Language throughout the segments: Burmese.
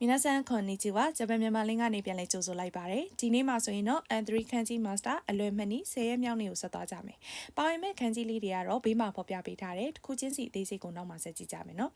皆さんこんにちはဂျပန်မြန်မာလင်းကနေပြန်လည်ကြိုဆိုလိုက်ပါတယ်ဒီနေ့မှာဆိုရင်တော့ N3 ခန်းကြီး Master အလွယ်မှတ်နည်း10ရက်မြောက်နေ့ကိုဆက်သွားကြမယ်ပါဝင်မဲ့ခန်းကြီးလေးတွေကတော့ဘေးမှာဖော်ပြပေးထားတယ်တစ်ခုချင်းစီအသေးစိတ်ကိုနောက်မှဆက်ကြည့်ကြမယ်နော်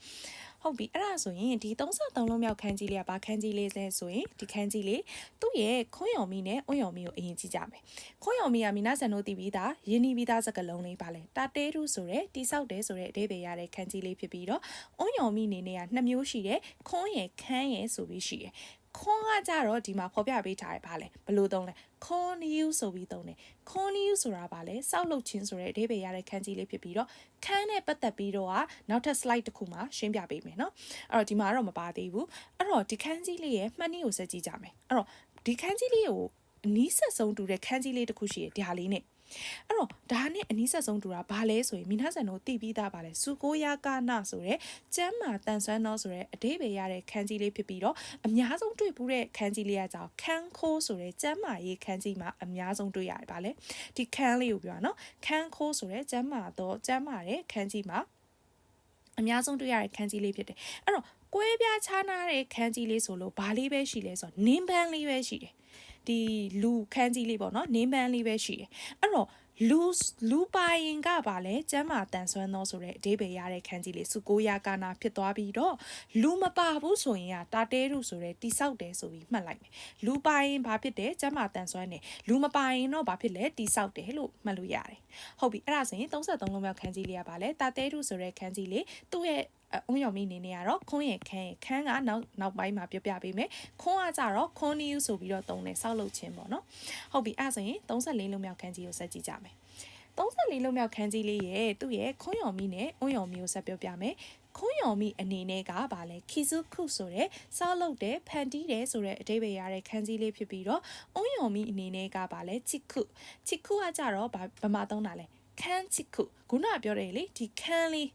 ဟုတ်ပြီအဲ့ဒါဆိုရင်ဒီ33လုံးမြောက်ခန်းကြီးလေးကဘာခန်းကြီးလေးလဲဆိုရင်ဒီခန်းကြီးလေးသူ့ရဲ့ခွန်းယုံမီနဲ့အွန်းယုံမီကိုအရင်ကြည့်ကြမယ်ခွန်းယုံမီကမိနာဆန်တို့တည်ပြီးသားယင်းနီးပြီးသားစကားလုံးလေးပါလဲတာတဲရုဆိုတဲ့တိဆောက်တယ်ဆိုတဲ့အဓိပ္ပာယ်ရတဲ့ခန်းကြီးလေးဖြစ်ပြီးတော့အွန်းယုံမီအနေနဲ့ကနှစ်မျိုးရှိတယ်ခွန်းရယ်ခန်းရယ် ဆိုပြီးရှိတယ်ခွန်ကကြတော့ဒီမှာဖော်ပြပေးထားတယ်ဗာလဲဘယ်လိုသုံးလဲခွန်နီယူဆိုပြီးသုံးတယ်ခွန်နီယူဆိုတာဗာလဲစောက်လုပ်ခြင်းဆိုတဲ့အဓိပ္ပာယ်ရတဲ့ခန်းကြီးလေးဖြစ်ပြီးတော့ခန်းနဲ့ပတ်သက်ပြီးတော့ကနောက်ထပ် slide တစ်ခုမှာရှင်းပြပေးမယ်เนาะအဲ့တော့ဒီမှာတော့မပါသေးဘူးအဲ့တော့ဒီခန်းကြီးလေးရဲ့မှတ်နည်းကိုစက်ကြည့်ကြမယ်အဲ့တော့ဒီခန်းကြီးလေးကိုအနီးဆက်ဆုံးတူတဲ့ခန်းကြီးလေးတစ်ခုရှိတယ်ဒီဟာလေးနဲ့ အဲ့တော့ဒါနဲ့အနီးဆက်ဆုံးတူတာဘာလဲဆိုရင်မိနာဆန်တို့တည်ပြီးသားပါလဲစူကိုယာကာနာဆိုတဲ့ကျမ်းမာတန်ဆွမ်းသောဆိုတဲ့အဓိပ္ပာယ်ရတဲ့ခန်းကြီးလေးဖြစ်ပြီးတော့အများဆုံးတွေ့ဘူးတဲ့ခန်းကြီးလေးကကြောင့်ခန်းခိုးဆိုတဲ့ကျမ်းမာရေးခန်းကြီးမှာအများဆုံးတွေ့ရတယ်ဗာလဲဒီခန်းလေးကိုပြောတာနော်ခန်းခိုးဆိုတဲ့ကျမ်းမာသောကျမ်းမာတဲ့ခန်းကြီးမှာအများဆုံးတွေ့ရတဲ့ခန်းကြီးလေးဖြစ်တယ်အဲ့တော့ကွဲပြားခြားနားတဲ့ခန်းကြီးလေးဆိုလို့ဘာလေးပဲရှိလဲဆိုတော့နင်းပန်းလေးပဲရှိတယ် ဒီလူခန်းကြီးလေးပေါ့နော်နင်းပန်းလေးပဲရှိတယ်အဲ့တော့လူ လူပိုင်ကပါလဲကျမ်းမာတန်ဆွမ်းသောဆိုတဲ့အဓိပ္ပာယ်ရတဲ့ခန်းကြီးလေးစုကိုရာကာနာဖြစ်သွားပြီးတော့လူမပါဘူးဆိုရင်ကတာတဲရုဆိုတဲ့တိဆောက်တယ်ဆိုပြီးမှတ်လိုက်မယ်လူပိုင်ဘာဖြစ်တယ်ကျမ်းမာတန်ဆွမ်းတယ်လူမပိုင်တော့ဘာဖြစ်လဲတိဆောက်တယ်လို့မှတ်လို့ရတယ်ဟုတ်ပြီအဲ့ဒါဆိုရင်33လုံးမြောက်ခန်းကြီးလေးကပါလဲတာတဲရုဆိုတဲ့ခန်းကြီးလေးသူ့ရဲ့ အုံရောင်မိနေနေရတော့ခွန်းရဲ့ခန်းရဲ့ခန်းကနောက်နောက်ပိုင်းမှာပြပြပေးမယ်ခွန်းကကြတော့ခွန်းနီယူဆိုပြီးတော့တုံးတယ်စောက်လုပ်ခြင်းပေါ့နော်ဟုတ်ပြီအဲ့ဆိုရင်34လုံးမြောက်ခန်းကြီးကိုဆက်ကြည့်ကြမယ်34လုံးမြောက်ခန်းကြီးလေးရဲ့သူ့ရဲ့ခွန်းရောင်မိနဲ့အုံရောင်မိကိုဆက်ပြောပြမယ်ခွန်းရောင်မိအနေနဲ့ကဗာလဲခီစုခုဆိုတဲ့စောက်လုပ်တဲ့ဖန်တီးတယ်ဆိုတဲ့အဓိပ္ပာယ်ရတဲ့ခန်းကြီးလေးဖြစ်ပြီးတော့အုံရောင်မိအနေနဲ့ကဗာလဲချစ်ခုချစ်ခုကကြတော့ဗမာသုံးတာလဲခန်းချစ်ခုခုနကပြောတယ်လေဒီခန်းလေး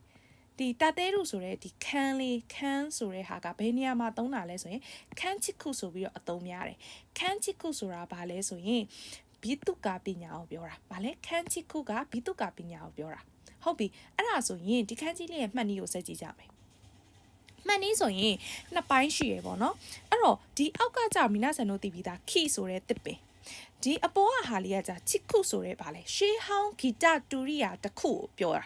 ဒီတတဲရုဆိုတဲ့ဒီခန်းလေးခန်းဆိုတဲ့ဟာကဘယ်နေရာမှာသုံးတာလဲဆိုရင်ခန်းချစ်ခုဆိုပြီးတော့အသုံးများတယ်ခန်းချစ်ခုဆိုတာဘာလဲဆိုရင်ဘိတုကာပညာကိုပြောတာဗာလဲခန်းချစ်ခုကဘိတုကာပညာကိုပြောတာဟုတ်ပြီအဲ့ဒါဆိုရင်ဒီခန်းကြီးလေးရဲ့မှတ်နည်းကိုစက်ကြည့်ကြမယ်မှန်နည်းဆိုရင်နှစ်ပိုင်းရှိရပေါ့နော်အဲ့တော့ဒီအောက်ကကြမီနာဆန်တို့တည်ပြီးသားခီဆိုတဲ့တစ်ပင် ဒီအပေါ်ကဟာလေးကကြာချစ်ခုဆိုတဲ့ဗာလဲရှေးဟောင်းဂီတတူရိယာတစ်ခုကိုပြောတာ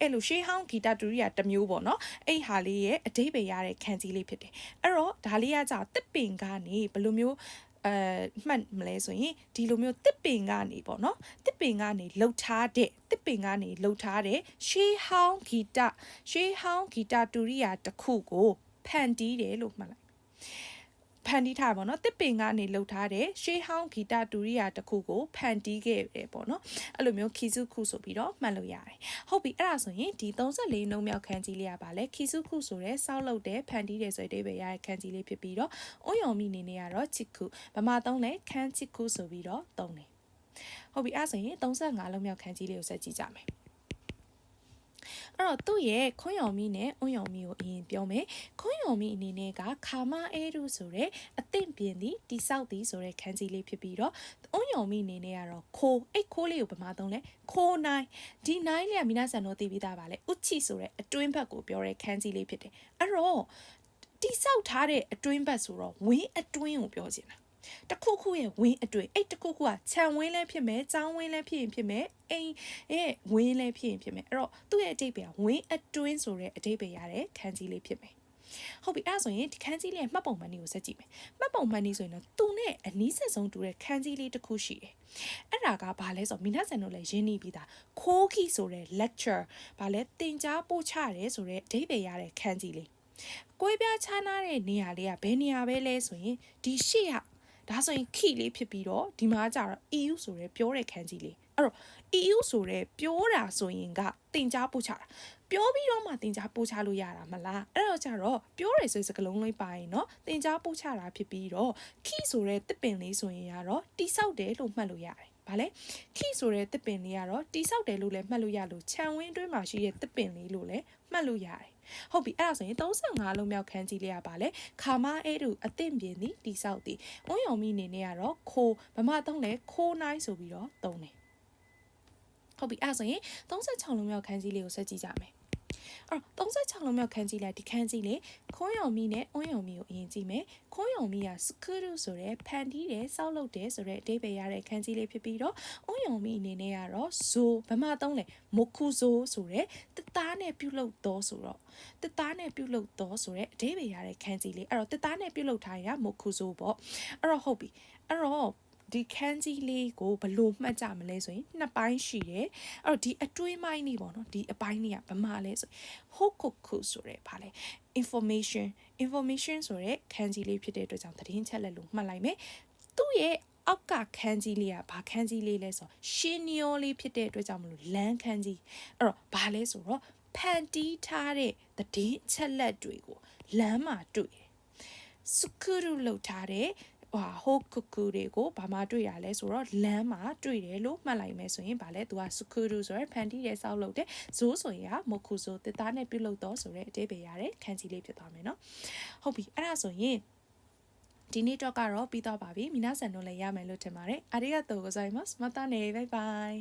အဲ့လိုရှေးဟောင်းဂီတတူရိယာတစ်မျိုးပေါ့နော်အဲ့ဟာလေးရဲ့အတိပ္ပယ်ရတဲ့ခံစည်းလေးဖြစ်တယ်အဲ့တော့ဒါလေးကကြာတစ်ပင်ကနေဘယ်လိုမျိုးအဲမှတ်မလဲဆိုရင်ဒီလိုမျိုးတစ်ပင်ကနေပေါ့နော်တစ်ပင်ကနေလှုပ်ထားတဲ့တစ်ပင်ကနေလှုပ်ထားတဲ့ရှေးဟောင်းဂီတရှေးဟောင်းဂီတတူရိယာတစ်ခုကိုဖန်တီးတယ်လို့မှတ်လိုက် ဖန်တီးထားပါတော့တစ်ပင်ကနေလှုပ်ထားတဲ့ရှေးဟောင်းဂီတတူရိယာတစ်ခုကိုဖန်တီးခဲ့တယ်ပေါ့နော်အဲ့လိုမျိုးခီစုခုဆိုပြီးတော့မှတ်လို့ရတယ်ဟုတ်ပြီအဲ့ဒါဆိုရင်ဒီ34နှုံမြောက်ခန်းကြီးလေးကပါလဲခီစုခုဆိုတဲ့စောက်လုပ်တဲ့ဖန်တီးတဲ့ဆိုတဲ့ပဲရတဲ့ခန်းကြီးလေးဖြစ်ပြီးတော့အုံယုံမိနေနေရတော့ချစ်ခုဗမာသုံးလဲခန်းချစ်ခုဆိုပြီးတော့သုံးတယ်ဟုတ်ပြီအဲ့ဆိုရင်35လုံးမြောက်ခန်းကြီးလေးကိုဆက်ကြည့်ကြမယ် အဲ့တော့သူ့ရဲ့ခွန်းယုံမီနဲ့အွန်ယုံမီကိုအရင်ပြောမယ်ခွန်းယုံမီအနေနဲ့ကခါမအဲရုဆိုတဲ့အသင့်ပြင်းသည်တိဆောက်သည်ဆိုတဲ့ခန်းကြီးလေးဖြစ်ပြီးတော့အွန်ယုံမီအနေနဲ့ကတော့ခိုးအဲ့ခိုးလေးကိုပမာသုံးလဲခိုးနိုင်ဒီနိုင်လေးကမိနာဆန်တို့သိပြီးသားပါလေဥချိဆိုတဲ့အတွင်းဘက်ကိုပြောတဲ့ခန်းကြီးလေးဖြစ်တယ်အဲ့တော့တိဆောက်ထားတဲ့အတွင်းဘက်ဆိုတော့ဝင်းအတွင်းကိုပြောချင်တာ တခုခုရဲ့ဝင်းအတွင်းအဲ့တခုခုကခြံဝင်းလည်းဖြစ်မယ်ကျောင်းဝင်းလည်းဖြစ်ရင်ဖြစ်မယ်အိမ်ရဲ့ဝင်းလည်းဖြစ်ရင်ဖြစ်မယ်အဲ့တော့သူ့ရဲ့အတိတ်ပဲဝင်းအတွင်းဆိုတဲ့အတိတ်ပဲရတဲ့ခန်းကြီးလေးဖြစ်မယ်ဟုတ်ပြီအဲ့ဒါဆိုရင်ဒီခန်းကြီးလေးရဲ့မှတ်ပုံမှန်လေးကိုဆက်ကြည့်မယ်မှတ်ပုံမှန်လေးဆိုရင်တော့သူနဲ့အနီးဆက်ဆုံးတူတဲ့ခန်းကြီးလေးတစ်ခုရှိတယ်အဲ့ဒါကဘာလဲဆိုတော့မိနာဆန်တို့လည်းရင်းနှီးပြီးသားခိုးခီဆိုတဲ့ lecture ဘာလဲသင်ကြားပို့ချရဲဆိုတဲ့အဓိပ္ပာယ်ရတဲ့ခန်းကြီးလေးကိုယ်ပြခြားနာတဲ့နေရာလေးကဘယ်နေရာပဲလဲဆိုရင်ဒီရှေ့က ဒါဆိုရင် key လေးဖြစ်ပြီးတော့ဒီမှာကျတော့ EU ဆိုရဲပြောတဲ့ခန်းကြီးလေးအဲ့တော့ EU ဆိုရဲပြောတာဆိုရင်ကတင် जा ပို့ချတာပြောပြီးတော့မှတင် जा ပို့ချလို့ရတာမလားအဲ့တော့ကျတော့ပြောရဆိုစကလုံးလေးပါရင်เนาะတင် जा ပို့ချတာဖြစ်ပြီးတော့ key ဆိုရဲတစ်ပင်လေးဆိုရင်ကတော့တိဆောက်တယ်လို့မှတ်လို့ရတယ် ဗာလဲခိဆိုတဲ့တစ်ပင်လေးကတော့တိဆောက်တယ်လို့လည်းမှတ်လို့ရလို့ခြံဝင်းအတွင်းမှာရှိတဲ့တစ်ပင်လေးလို့လည်းမှတ်လို့ရတယ်ဟုတ်ပြီအဲ့ဒါဆိုရင်35လုံးမြောက်ခန်းကြီးလေးကပါလဲခါမအဲတူအသင့်ပြင်းသည်တိဆောက်သည်အုံယုံမိနေနေကတော့ခိုးဗမာသုံးလဲခိုးနိုင်ဆိုပြီးတော့သုံးတယ်ဟုတ်ပြီအဲ့ဒါဆိုရင်36လုံးမြောက်ခန်းကြီးလေးကိုဆက်ကြည့်ကြမယ်အဲ့ တော့36လုံးမြောက်ခန်းကြီးလိုက်ဒီခန်းကြီးလေခွန်းယုံမီနဲ့အွန်းယုံမီကိုအရင်ကြည့်မယ်ခွန်းယုံမီကစကူရုဆိုတဲ့ဖန်တီးတယ်စောက်လုပ်တယ်ဆိုတဲ့အဓိပ္ပာယ်ရတဲ့ခန်းကြီးလေးဖြစ်ပြီးတော့အွန်းယုံမီအနေနဲ့ကတော့ဇိုဘမသုံးလေမခုဇိုဆိုတဲ့တသားနဲ့ပြုတ်လုပ်တော့ဆိုတော့တသားနဲ့ပြုတ်လုပ်တော့ဆိုတဲ့အဓိပ္ပာယ်ရတဲ့ခန်းကြီးလေးအဲ့တော့တသားနဲ့ပြုတ်လုပ်ထားရမခုဇိုပေါ့အဲ့တော့ဟုတ်ပြီအဲ့တော့ ဒီခန်းကြီးလေးကိုဘလို့မှတ်ကြမလဲဆိုရင်နှစ်ပိုင်းရှိတယ်အဲ့တော့ဒီအတွင်းပိုင်းနေပေါ့နော်ဒီအပိုင်းတွေကဘာမှလဲဆိုဟိုကုခုဆိုရဲဘာလဲ information information ဆိုရဲခန်းကြီးလေးဖြစ်တဲ့အတွက်ကြောင့်သတင်းချက်လက်လို့မှတ်လိုက်မယ်သူ့ရဲ့အောက်ကခန်းကြီးလေးကဘာခန်းကြီးလေးလဲဆိုရှင်းနီယိုလေးဖြစ်တဲ့အတွက်ကြောင့်မလို့လမ်းခန်းကြီးအဲ့တော့ဘာလဲဆိုတော့ဖန်တီးထားတဲ့သတင်းချက်လက်တွေကိုလမ်းမှာတွေ့တယ်စကူရူလောက်ထားတဲ့ ဟာဟိုကူကူတွေကိုဘာမှတွေ့ရလဲဆိုတော့လမ်းမှာတွေ့တယ်လို့မှတ်လိုက်မယ်ဆိုရင်ဗာလဲသူကစကူရူဆိုရယ်ဖန်တီးရဲဆောက်လုပ်တဲ့ဇိုးဆိုရင်ကမခုဇိုးတစ်သားနဲ့ပြုတ်လုပ်တော့ဆိုတဲ့အတိပ္ပာယ်ရတဲ့ခန်းကြီးလေးဖြစ်သွားမယ်เนาะဟုတ်ပြီအဲ့ဒါဆိုရင်ဒီနေ့တော့ကတော့ပြီးတော့ပါပြီမိနာဆန်တို့လည်းရမယ်လို့ထင်ပါတယ်အရီဂါတိုဂိုဇိုင်မတ်မတာနေဘိုင်ဘိုင်